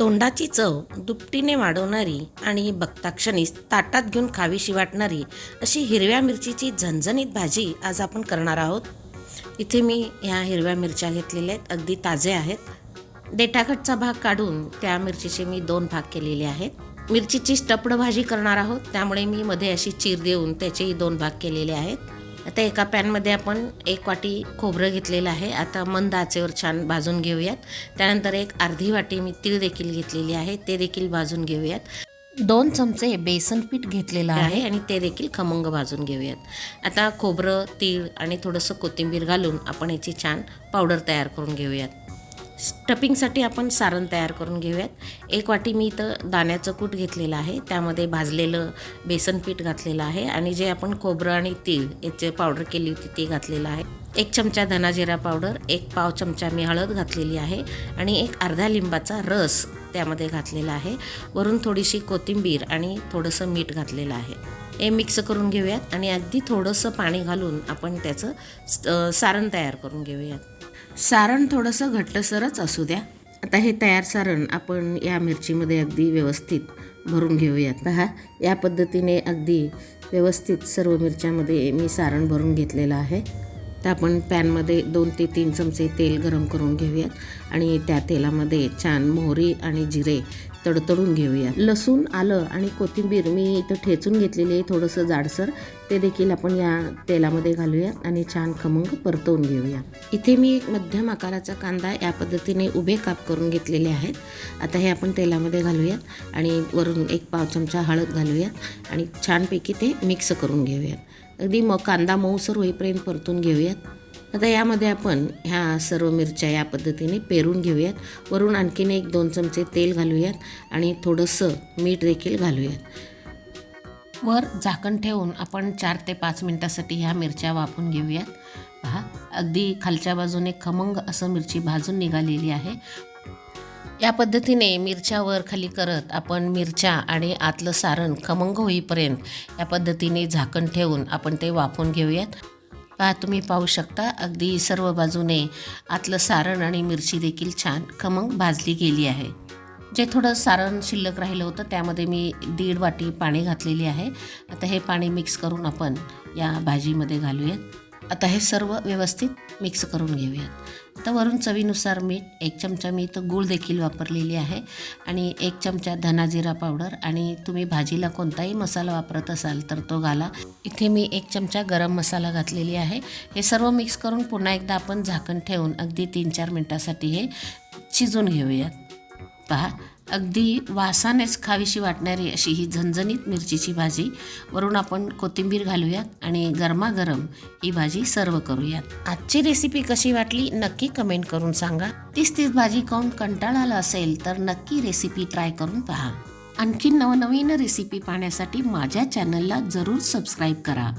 तोंडाची चव दुपटीने वाढवणारी आणि बघताक्षणीस ताटात घेऊन खावीशी वाटणारी अशी हिरव्या मिरचीची झणझणीत भाजी आज आपण करणार आहोत. इथे मी ह्या हिरव्या मिरच्या घेतलेल्या आहेत अगदी ताजे आहेत. देठाकटचा भाग काढून त्या मिरचीचे मी दोन भाग केलेले आहेत. मिरचीची स्टपड भाजी करणार आहोत त्यामुळे मी मध्ये अशी चीर देऊन त्याचेही दोन भाग केलेले आहेत. आता एका पॅनमध्ये आपण एक वाटी खोबरं घेतलेलं आहे. आता मंद आचेवर छान भाजून घेऊयात. त्यानंतर एक अर्धी वाटी मी तीळ देखील घेतलेली आहे. ते देखील भाजून घेऊयात. दोन चमचे बेसन पीठ घेतलेलं आहे. आणि ते देखील खमंग भाजून घेऊयात. आता खोबरं तीळ आणि थोडंसं कोथिंबीर घालून आपण याची छान पावडर तयार करून घेऊयात. स्टपिंगसाठी आपण सारण तयार करून घेऊयात. एक वाटी मी इथं दाण्याचं कूट घेतलेलं आहे. त्यामध्ये भाजलेलं बेसन पीठ घातलेलं आहे आणि जे आपण खोबरं आणि तीळ याचे पावडर केली होती ते घातलेलं आहे. एक चमचा धनाजिरा पावडर एक पाव चमचा मी हळद घातलेली आहे आणि एक अर्धा लिंबाचा रस त्यामध्ये घातलेला आहे. वरून थोडीशी कोथिंबीर आणि थोडंसं मीठ घातलेलं आहे. हे मिक्स करून घेऊयात आणि अगदी थोडंसं पाणी घालून आपण त्याचं सारण तयार करून घेऊयात. सारण थोडंसं घट्टसरच असू द्या. आता हे तयार सारण आपण या मिरचीमध्ये अगदी व्यवस्थित भरून घेऊयात. पहा या पद्धतीने अगदी व्यवस्थित सर्व मिरच्यामध्ये मी सारण भरून घेतलेलं आहे. तर आपण पॅनमध्ये दोन ते तीन चमचे तेल गरम करून घेऊयात आणि त्या तेलामध्ये छान मोहरी आणि जिरे तडतडून घेऊया लसूण आलं आणि कोथिंबीर मी इथं ठेचून घेतलेली आहे थोडंसं जाडसर. ते देखील आपण या तेलामध्ये घालूया आणि छान खमंग परतवून घेऊया इथे मी एक मध्यम आकाराचा कांदा या पद्धतीने उभे काप करून घेतलेले आहेत. आता हे आपण तेलामध्ये घालूयात आणि वरून एक पाव चमचा हळद घालूया आणि छानपैकी ते मिक्स करून घेऊयात. अगदी मग कांदा मऊसर होईपर्यंत परतून घेऊयात. आता यामध्ये आपण ह्या सर्व मिरच्या या पद्धतीने पेरून घेऊयात. वरून आणखीन एक दोन चमचे तेल घालूयात आणि थोडंसं मीठ देखील घालूयात. वर झाकण ठेवून आपण चार ते पाच मिनटासाठी ह्या मिरच्या वाफून घेऊयात. पहा अगदी खालच्या बाजूने खमंग असं मिरची भाजून निघालेली आहे. या पद्धतीने मिरच्या वर खाली करत आपण मिरच्या आणि आतलं सारण खमंग होईपर्यंत या पद्धतीने झाकण ठेवून आपण ते वाफून घेऊयात. पहा तुम्ही पाहू शकता अगदी सर्व बाजूने आतलं सारण आणि मिरची देखील छान खमंग भाजली गेली आहे. जे थोडं सारण शिल्लक राहिलं होतं त्यामध्ये मी दीड वाटी पाणी घातलेली आहे. आता हे पाणी मिक्स करून आपण या भाजीमध्ये घालूयात. आता हे सर्व व्यवस्थित मिक्स करून घेऊयात. आता वरून चवीनुसार मीठ एक चमचा मी इथं गूळ देखील वापरलेली आहे. आणि एक चमचा धनाजिरा पावडर आणि तुम्ही भाजीला कोणताही मसाला वापरत असाल तर तो घाला. इथे मी एक चमचा गरम मसाला घातलेली आहे. हे सर्व मिक्स करून पुन्हा एकदा आपण झाकण ठेवून अगदी तीन चार मिनटासाठी हे शिजून घेऊयात. पहा अगदी वासानेच खावीशी वाटणारी अशी ही झणझणीत मिरचीची भाजी. वरून आपण कोथिंबीर घालूयात आणि गरमागरम ही भाजी सर्व करूयात आजची रेसिपी कशी वाटली नक्की कमेंट करून सांगा. तीच तीच भाजी खाऊन कंटाळा आला असेल तर नक्की रेसिपी ट्राय करून पहा. आणखी नवनवीन रेसिपी पाहण्यासाठी माझ्या चॅनलला जरूर सबस्क्राईब करा.